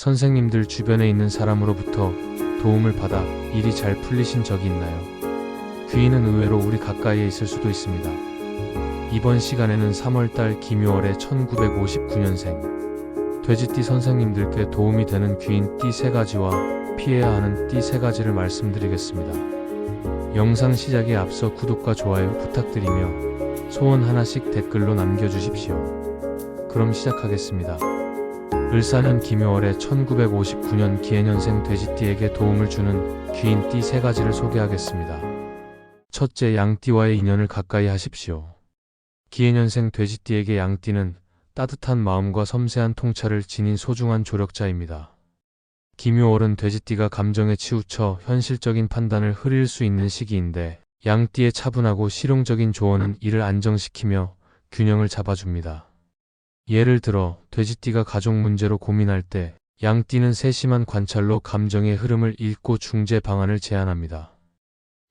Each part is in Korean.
선생님들 주변에 있는 사람으로부터 도움을 받아 일이 잘 풀리신 적이 있나요? 귀인은 의외로 우리 가까이에 있을 수도 있습니다. 이번 시간에는 3월달 김효월의 1959년생 돼지띠 선생님들께 도움이 되는 귀인 띠 세 가지와 피해야 하는 띠 세 가지를 말씀드리겠습니다. 영상 시작에 앞서 구독과 좋아요 부탁드리며 소원 하나씩 댓글로 남겨주십시오. 그럼 시작하겠습니다. 을사년 김효월의 1959년 기해년생 돼지띠에게 도움을 주는 귀인 띠 세 가지를 소개하겠습니다. 첫째, 양띠와의 인연을 가까이 하십시오. 기해년생 돼지띠에게 양띠는 따뜻한 마음과 섬세한 통찰을 지닌 소중한 조력자입니다. 김효월은 돼지띠가 감정에 치우쳐 현실적인 판단을 흐릴 수 있는 시기인데 양띠의 차분하고 실용적인 조언은 이를 안정시키며 균형을 잡아줍니다. 예를 들어 돼지띠가 가족 문제로 고민할 때 양띠는 세심한 관찰로 감정의 흐름을 읽고 중재 방안을 제안합니다.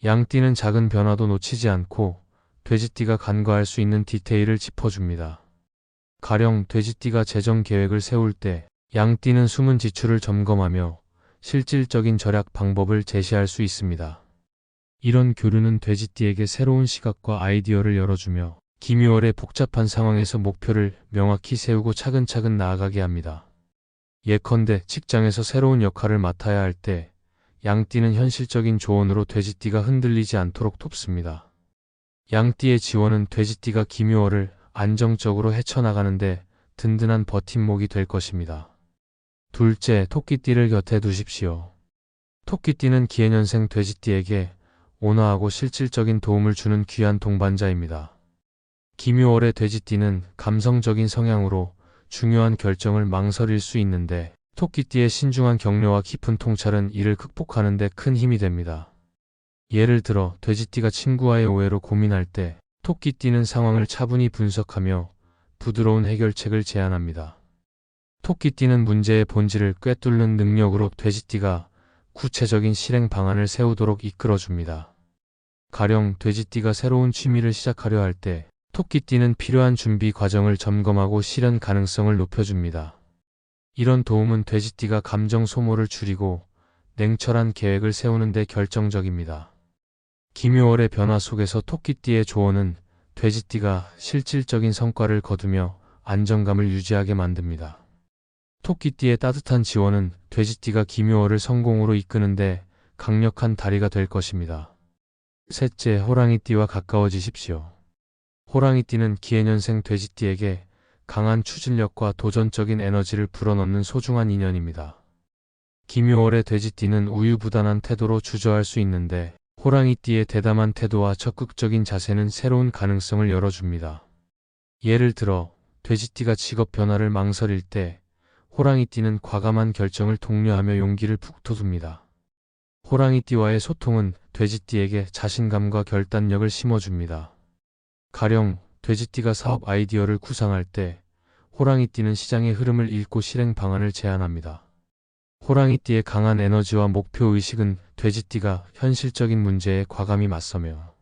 양띠는 작은 변화도 놓치지 않고 돼지띠가 간과할 수 있는 디테일을 짚어줍니다. 가령 돼지띠가 재정 계획을 세울 때 양띠는 숨은 지출을 점검하며 실질적인 절약 방법을 제시할 수 있습니다. 이런 교류는 돼지띠에게 새로운 시각과 아이디어를 열어주며 김유월의 복잡한 상황에서 목표를 명확히 세우고 차근차근 나아가게 합니다. 예컨대 직장에서 새로운 역할을 맡아야 할 때 양띠는 현실적인 조언으로 돼지띠가 흔들리지 않도록 돕습니다. 양띠의 지원은 돼지띠가 김유월을 안정적으로 헤쳐나가는데 든든한 버팀목이 될 것입니다. 둘째, 토끼띠를 곁에 두십시오. 토끼띠는 기해년생 돼지띠에게 온화하고 실질적인 도움을 주는 귀한 동반자입니다. 김유월의 돼지띠는 감성적인 성향으로 중요한 결정을 망설일 수 있는데 토끼띠의 신중한 격려와 깊은 통찰은 이를 극복하는 데 큰 힘이 됩니다. 예를 들어 돼지띠가 친구와의 오해로 고민할 때 토끼띠는 상황을 차분히 분석하며 부드러운 해결책을 제안합니다. 토끼띠는 문제의 본질을 꿰뚫는 능력으로 돼지띠가 구체적인 실행 방안을 세우도록 이끌어줍니다. 가령 돼지띠가 새로운 취미를 시작하려 할 때 토끼띠는 필요한 준비 과정을 점검하고 실현 가능성을 높여줍니다. 이런 도움은 돼지띠가 감정 소모를 줄이고 냉철한 계획을 세우는 데 결정적입니다. 김효월의 변화 속에서 토끼띠의 조언은 돼지띠가 실질적인 성과를 거두며 안정감을 유지하게 만듭니다. 토끼띠의 따뜻한 지원은 돼지띠가 김효월을 성공으로 이끄는데 강력한 다리가 될 것입니다. 셋째, 호랑이띠와 가까워지십시오. 호랑이띠는 기해년생 돼지띠에게 강한 추진력과 도전적인 에너지를 불어넣는 소중한 인연입니다. 김효월의 돼지띠는 우유부단한 태도로 주저할 수 있는데 호랑이띠의 대담한 태도와 적극적인 자세는 새로운 가능성을 열어줍니다. 예를 들어 돼지띠가 직업 변화를 망설일 때 호랑이띠는 과감한 결정을 독려하며 용기를 북돋웁니다. 호랑이띠와의 소통은 돼지띠에게 자신감과 결단력을 심어줍니다. 가령 돼지띠가 사업 아이디어를 구상할 때 호랑이띠는 시장의 흐름을 읽고 실행 방안을 제안합니다. 호랑이띠의 강한 에너지와 목표 의식은 돼지띠가 현실적인 문제에 과감히 맞서며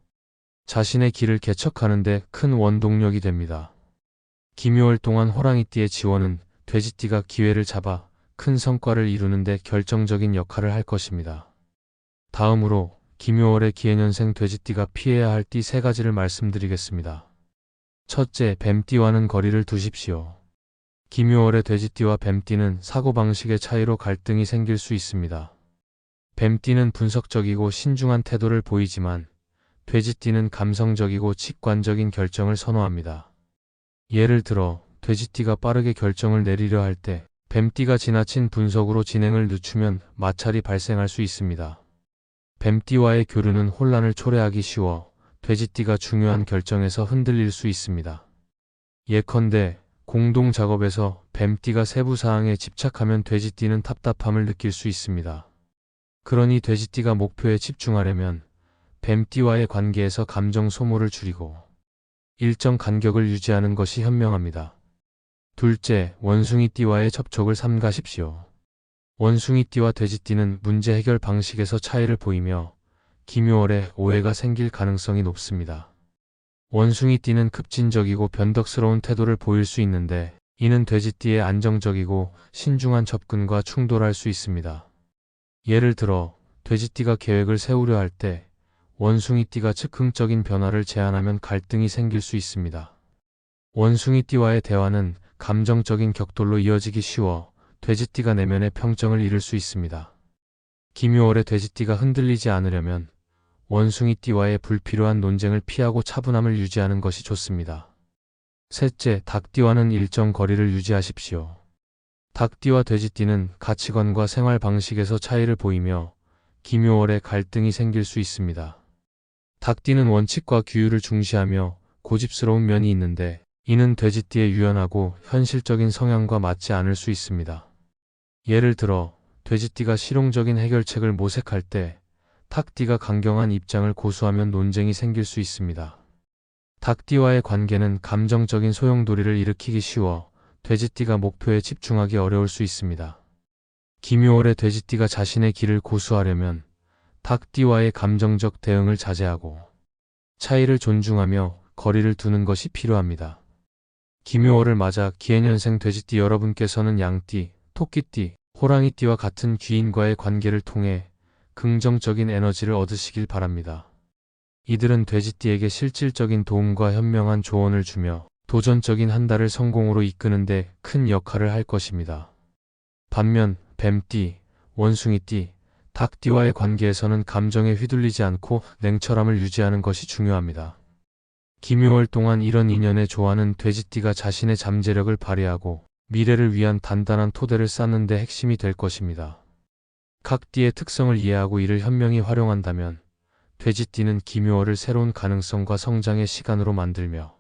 자신의 길을 개척하는데 큰 원동력이 됩니다. 김효월 동안 호랑이띠의 지원은 돼지띠가 기회를 잡아 큰 성과를 이루는데 결정적인 역할을 할 것입니다. 다음으로 김효월의 기해년생 돼지띠가 피해야 할 띠 세 가지를 말씀드리겠습니다. 첫째, 뱀띠와는 거리를 두십시오. 김효월의 돼지띠와 뱀띠는 사고방식의 차이로 갈등이 생길 수 있습니다. 뱀띠는 분석적이고 신중한 태도를 보이지만 돼지띠는 감성적이고 직관적인 결정을 선호합니다. 예를 들어 돼지띠가 빠르게 결정을 내리려 할 때 뱀띠가 지나친 분석으로 진행을 늦추면 마찰이 발생할 수 있습니다. 뱀띠와의 교류는 혼란을 초래하기 쉬워 돼지띠가 중요한 결정에서 흔들릴 수 있습니다. 예컨대 공동 작업에서 뱀띠가 세부 사항에 집착하면 돼지띠는 답답함을 느낄 수 있습니다. 그러니 돼지띠가 목표에 집중하려면 뱀띠와의 관계에서 감정 소모를 줄이고 일정 간격을 유지하는 것이 현명합니다. 둘째, 원숭이띠와의 접촉을 삼가십시오. 원숭이띠와 돼지띠는 문제 해결 방식에서 차이를 보이며 기묘월에 오해가 생길 가능성이 높습니다. 원숭이띠는 급진적이고 변덕스러운 태도를 보일 수 있는데 이는 돼지띠의 안정적이고 신중한 접근과 충돌할 수 있습니다. 예를 들어 돼지띠가 계획을 세우려 할 때 원숭이띠가 즉흥적인 변화를 제안하면 갈등이 생길 수 있습니다. 원숭이띠와의 대화는 감정적인 격돌로 이어지기 쉬워 돼지띠가 내면의 평정을 잃을 수 있습니다. 기묘월의 돼지띠가 흔들리지 않으려면 원숭이띠와의 불필요한 논쟁을 피하고 차분함을 유지하는 것이 좋습니다. 셋째, 닭띠와는 일정 거리를 유지하십시오. 닭띠와 돼지띠는 가치관과 생활 방식에서 차이를 보이며 기묘월에 갈등이 생길 수 있습니다. 닭띠는 원칙과 규율을 중시하며 고집스러운 면이 있는데 이는 돼지띠의 유연하고 현실적인 성향과 맞지 않을 수 있습니다. 예를 들어 돼지띠가 실용적인 해결책을 모색할 때 닭띠가 강경한 입장을 고수하면 논쟁이 생길 수 있습니다. 닭띠와의 관계는 감정적인 소용돌이를 일으키기 쉬워 돼지띠가 목표에 집중하기 어려울 수 있습니다. 기묘월의 돼지띠가 자신의 길을 고수하려면 닭띠와의 감정적 대응을 자제하고 차이를 존중하며 거리를 두는 것이 필요합니다. 기묘월을 맞아 기해년생 돼지띠 여러분께서는 양띠, 토끼띠, 호랑이띠와 같은 귀인과의 관계를 통해 긍정적인 에너지를 얻으시길 바랍니다. 이들은 돼지띠에게 실질적인 도움과 현명한 조언을 주며 도전적인 한 달을 성공으로 이끄는데 큰 역할을 할 것입니다. 반면 뱀띠, 원숭이띠, 닭띠와의 관계에서는 감정에 휘둘리지 않고 냉철함을 유지하는 것이 중요합니다. 기묘월 동안 이런 인연의 조화는 돼지띠가 자신의 잠재력을 발휘하고 미래를 위한 단단한 토대를 쌓는 데 핵심이 될 것입니다. 각 띠의 특성을 이해하고 이를 현명히 활용한다면 돼지띠는 기묘월을 새로운 가능성과 성장의 시간으로 만들며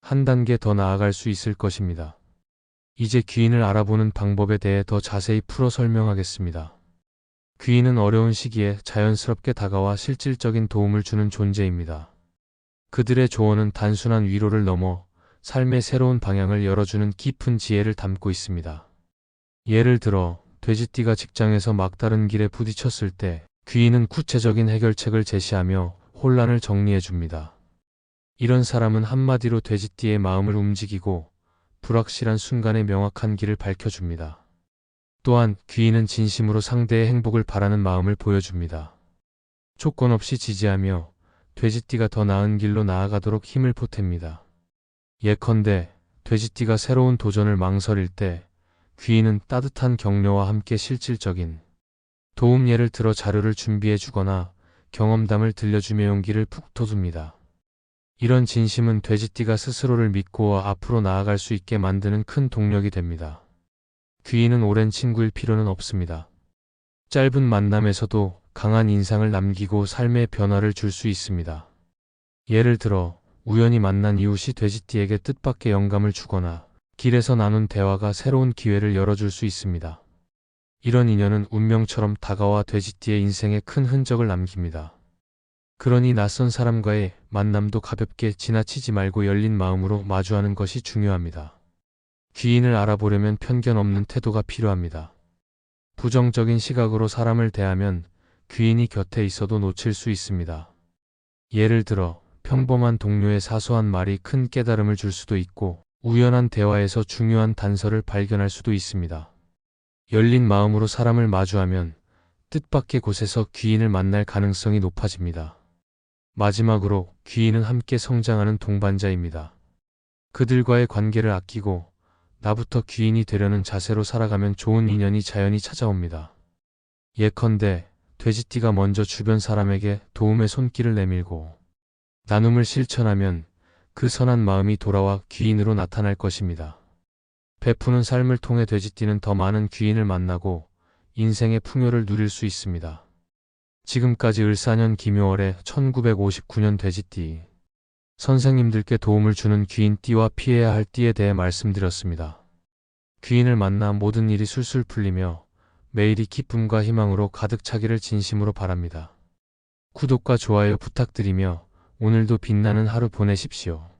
한 단계 더 나아갈 수 있을 것입니다. 이제 귀인을 알아보는 방법에 대해 더 자세히 풀어 설명하겠습니다. 귀인은 어려운 시기에 자연스럽게 다가와 실질적인 도움을 주는 존재입니다. 그들의 조언은 단순한 위로를 넘어 삶의 새로운 방향을 열어주는 깊은 지혜를 담고 있습니다. 예를 들어 돼지띠가 직장에서 막다른 길에 부딪혔을 때 귀인은 구체적인 해결책을 제시하며 혼란을 정리해 줍니다. 이런 사람은 한마디로 돼지띠의 마음을 움직이고 불확실한 순간에 명확한 길을 밝혀줍니다. 또한 귀인은 진심으로 상대의 행복을 바라는 마음을 보여줍니다. 조건 없이 지지하며 돼지띠가 더 나은 길로 나아가도록 힘을 보탭니다. 예컨대 돼지띠가 새로운 도전을 망설일 때 귀인은 따뜻한 격려와 함께 실질적인 도움 예를 들어 자료를 준비해 주거나 경험담을 들려주며 용기를 푹 돋웁니다. 이런 진심은 돼지띠가 스스로를 믿고 앞으로 나아갈 수 있게 만드는 큰 동력이 됩니다. 귀인은 오랜 친구일 필요는 없습니다. 짧은 만남에서도 강한 인상을 남기고 삶의 변화를 줄 수 있습니다. 예를 들어 우연히 만난 이웃이 돼지띠에게 뜻밖의 영감을 주거나 길에서 나눈 대화가 새로운 기회를 열어줄 수 있습니다. 이런 인연은 운명처럼 다가와 돼지띠의 인생에 큰 흔적을 남깁니다. 그러니 낯선 사람과의 만남도 가볍게 지나치지 말고 열린 마음으로 마주하는 것이 중요합니다. 귀인을 알아보려면 편견 없는 태도가 필요합니다. 부정적인 시각으로 사람을 대하면 귀인이 곁에 있어도 놓칠 수 있습니다. 예를 들어 평범한 동료의 사소한 말이 큰 깨달음을 줄 수도 있고 우연한 대화에서 중요한 단서를 발견할 수도 있습니다. 열린 마음으로 사람을 마주하면 뜻밖의 곳에서 귀인을 만날 가능성이 높아집니다. 마지막으로 귀인은 함께 성장하는 동반자입니다. 그들과의 관계를 아끼고 나부터 귀인이 되려는 자세로 살아가면 좋은 인연이 자연히 찾아옵니다. 예컨대 돼지띠가 먼저 주변 사람에게 도움의 손길을 내밀고 나눔을 실천하면 그 선한 마음이 돌아와 귀인으로 나타날 것입니다. 베푸는 삶을 통해 돼지띠는 더 많은 귀인을 만나고 인생의 풍요를 누릴 수 있습니다. 지금까지 을사년 김효월의 1959년 돼지띠 선생님들께 도움을 주는 귀인띠와 피해야 할 띠에 대해 말씀드렸습니다. 귀인을 만나 모든 일이 술술 풀리며 매일이 기쁨과 희망으로 가득 차기를 진심으로 바랍니다. 구독과 좋아요 부탁드리며 오늘도 빛나는 하루 보내십시오.